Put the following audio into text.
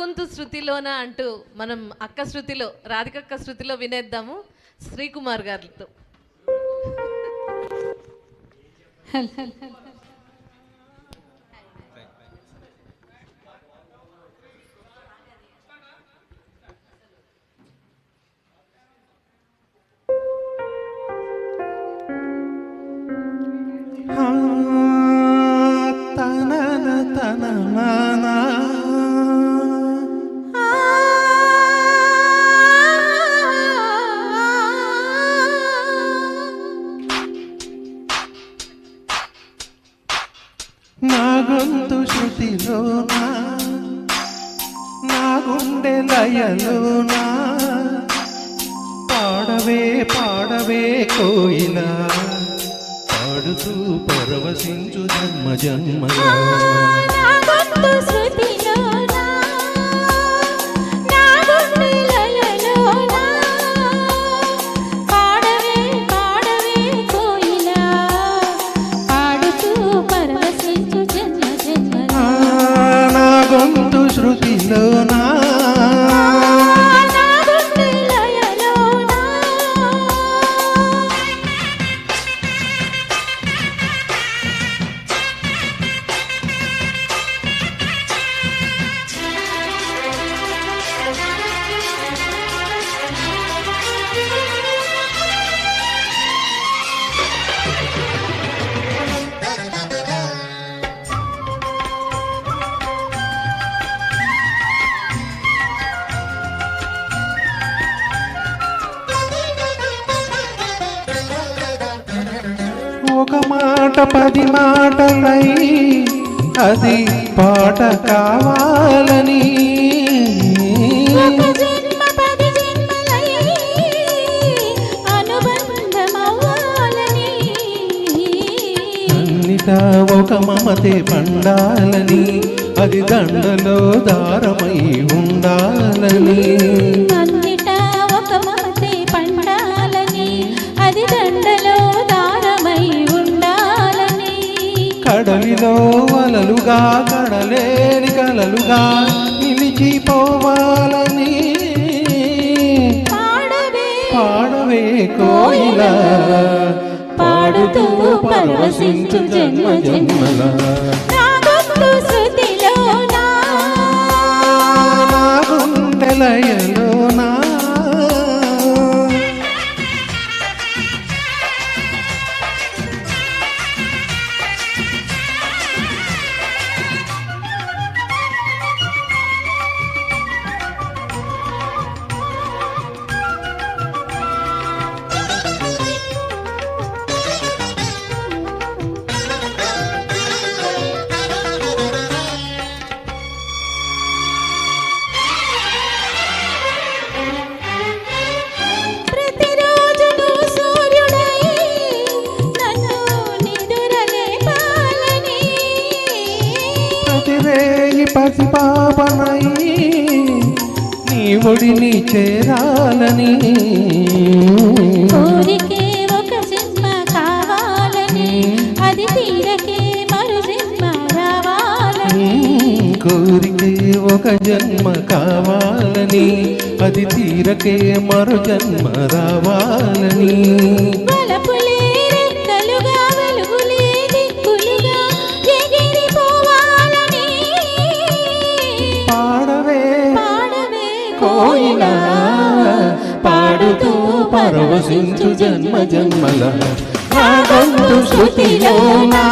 గొంతు శృతిలోన అంటూ మనం అక్క శృతిలో రాధికక్క శృతిలో వినేద్దాము శ్రీకుమార్ గారితో. హలో. గొంతు శృతిలోనా నా గుండె లయలోనా పాడవే పాడవే కోయిలా పాడుతూ పరవశించు జన్మ జన్మలా. ఒక మాట పది మాటలై అది పాట కావాలని. ఒక మమతే పండాలని అది దండలో దారమై ఉండాలని. కడలిలో వలలుగా కడలేని కలలుగా నిలిచిపోవాలని. పాడవే కోయిలా పాడుతూ పరవశించు జన్మ జన్మల. నా ప్రతిరేయి పసిపాపనై నీ ఒడిని చేరాలని. కోరికే ఒక జన్మ కావాలని అది తీరకే మరు జన్మ రావాలని. కోరికే ఒక జన్మ కావాలని అది తీరకే మరో జన్మ రావాలని. పోయినా పాడుతూ పరవశించు జన్మ జన్మల. నా శృతిలో నా